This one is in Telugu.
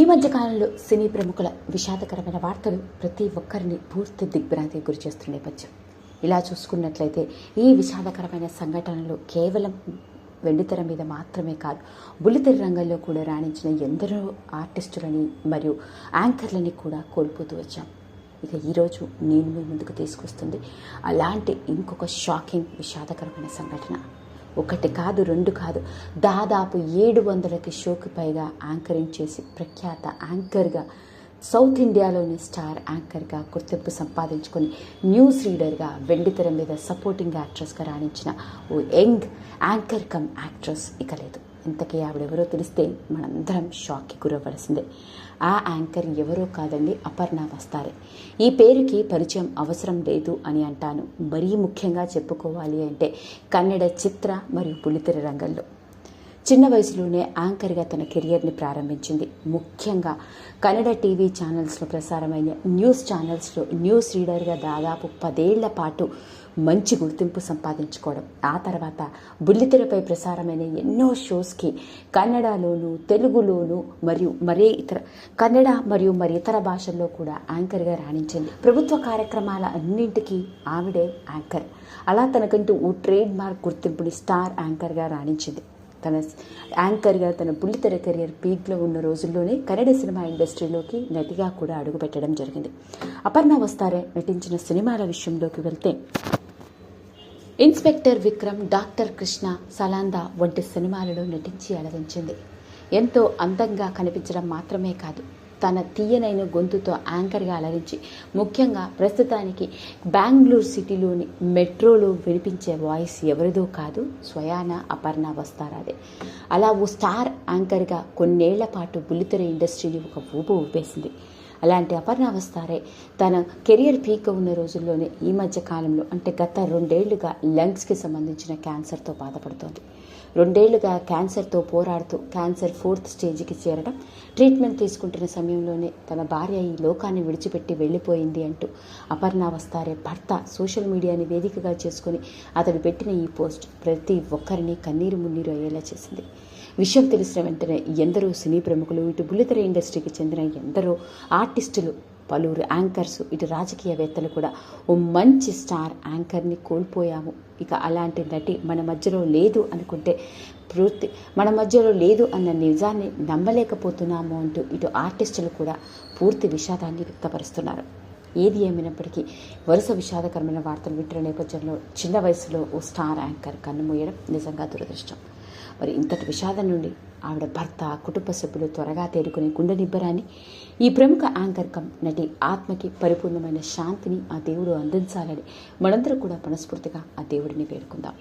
ఈ మధ్య కాలంలో సినీ ప్రముఖుల విషాదకరమైన వార్తలు ప్రతి ఒక్కరిని పూర్తి దిగ్భ్రాంతికి గురి చేస్తున్న నేపథ్యం. ఇలా చూసుకున్నట్లయితే ఈ విషాదకరమైన సంఘటనలు కేవలం వెండితెర మీద మాత్రమే కాదు బుల్లితెర రంగంలో కూడా రాణించిన ఎందరో ఆర్టిస్టులని మరియు యాంకర్లని కూడా కోల్పోతూ వచ్చాం. ఇక ఈరోజు నేను మీ ముందుకు తీసుకొస్తుంది అలాంటి ఇంకొక షాకింగ్ విషాదకరమైన సంఘటన. ఒకటి కాదు రెండు కాదు. దాదాపు ఏడు వందలకి షోకి పైగా యాంకరింగ్ చేసి ప్రఖ్యాత యాంకర్గా సౌత్ ఇండియాలోని స్టార్ యాంకర్గా గుర్తింపు సంపాదించుకొని న్యూస్ రీడర్గా వెండితెర మీద సపోర్టింగ్ యాక్ట్రెస్గా రాణించిన ఓ యంగ్ యాంకర్ కమ్ యాక్ట్రెస్ ఇక లేదు. ఇంతకీ ఆవిడెవరో తెలిస్తే మనందరం షాక్కి గురవ్వలసిందే. ఆ యాంకర్ ఎవరో కాదండి అపర్ణ వస్తారే. ఈ పేరుకి పరిచయం అవసరం లేదు అని అంటాను. మరీ ముఖ్యంగా చెప్పుకోవాలి అంటే కన్నడ చిత్ర మరియు పులితెర రంగంలో. చిన్న వయసులోనే యాంకర్గా తన కెరియర్ని ప్రారంభించింది. ముఖ్యంగా కన్నడ టీవీ ఛానల్స్లో ప్రసారమైన న్యూస్ ఛానల్స్లో న్యూస్ రీడర్గా దాదాపు పదేళ్ళ పాటు మంచి గుర్తింపు సంపాదించుకోవడం. ఆ తర్వాత బుల్లితెరపై ప్రసారమైన ఎన్నో షోస్కి కన్నడలోను తెలుగులోను మరియు మరే ఇతర కన్నడ మరియు మరి ఇతర భాషల్లో కూడా యాంకర్గా రాణించింది. ప్రభుత్వ కార్యక్రమాల అన్నింటికీ ఆవిడే యాంకర్. అలా తనకంటూ ఓ ట్రేడ్ మార్క్ గుర్తింపుని స్టార్ యాంకర్గా రాణించింది. తన యాంకర్గా తన బుల్లితెర కెరియర్ పీక్లో ఉన్న రోజుల్లోనే కన్నడ సినిమా ఇండస్ట్రీలోకి నటిగా కూడా అడుగుపెట్టడం జరిగింది. అపర్ణ వస్తారే నటించిన సినిమాల విషయంలోకి వెళ్తే ఇన్స్పెక్టర్ విక్రమ్ డాక్టర్ కృష్ణ సలాందా వంటి సినిమాలలో నటించి అలరించింది. ఎంతో అందంగా కనిపించడం మాత్రమే కాదు. తన తీయనైన గొంతుతో యాంకర్గా అలరించి ముఖ్యంగా ప్రస్తుతానికి బెంగళూరు సిటీలోని మెట్రోలో వినిపించే వాయిస్ ఎవరిదో కాదు స్వయాన అపర్ణ వస్తారాదే. అలా ఓ స్టార్ యాంకర్గా కొన్నేళ్ళ పాటు బుల్లితెర ఇండస్ట్రీని ఒక ఊపు ఊపేసింది. అలాంటి అపర్ణ వస్తారే తన కెరియర్ పీక్ ఉన్న రోజుల్లోనే ఈ మధ్య కాలంలో అంటే గత రెండేళ్ళుగా లంగ్స్కి సంబంధించిన క్యాన్సర్తో బాధపడుతోంది. రెండేళ్ళుగా క్యాన్సర్తో పోరాడుతూ క్యాన్సర్ ఫోర్త్ స్టేజ్కి చేరడం ట్రీట్మెంట్ తీసుకుంటున్న సమయంలోనే తన భార్య ఈ లోకాన్ని విడిచిపెట్టి వెళ్ళిపోయింది అంటూ అపర్ణ వస్తారే భర్త సోషల్ మీడియాని వేదికగా చేసుకుని అతడు పెట్టిన ఈ పోస్ట్ ప్రతి ఒక్కరిని కన్నీరు మున్నీరు అయ్యేలా చేసింది. విషయం తెలిసిన వెంటనే ఎందరో సినీ ప్రముఖులు ఇటు బుల్లితెర ఇండస్ట్రీకి చెందిన ఎందరో ఆర్టిస్టులు పలువురు యాంకర్స్ ఇటు రాజకీయవేత్తలు కూడా ఓ మంచి స్టార్ యాంకర్ని కోల్పోయాము. ఇక అలాంటి నటి మన మధ్యలో లేదు అనుకుంటే పూర్తి మన మధ్యలో లేదు అన్న నిజాన్ని నమ్మలేకపోతున్నాము అంటూ ఇటు ఆర్టిస్టులు కూడా పూర్తి విషాదాన్ని వ్యక్తపరుస్తున్నారు. ఏది ఏమైనప్పటికీ వరుస విషాదకరమైన వార్తలు వింటున్న నేపథ్యంలో చిన్న వయసులో ఓ స్టార్ యాంకర్ కన్నుమూయడం నిజంగా దురదృష్టం. మరి ఇంతటి విషాదం నుండి ఆవిడ భర్త కుటుంబ సభ్యులు త్వరగా తేరుకునే గుండె నిబ్బరాన్ని ఈ ప్రముఖ యాంకర్ కం నటి ఆత్మకి పరిపూర్ణమైన శాంతిని ఆ దేవుడు అందించాలని మనందరూ కూడా మనస్ఫూర్తిగా ఆ దేవుడిని వేడుకుందాం.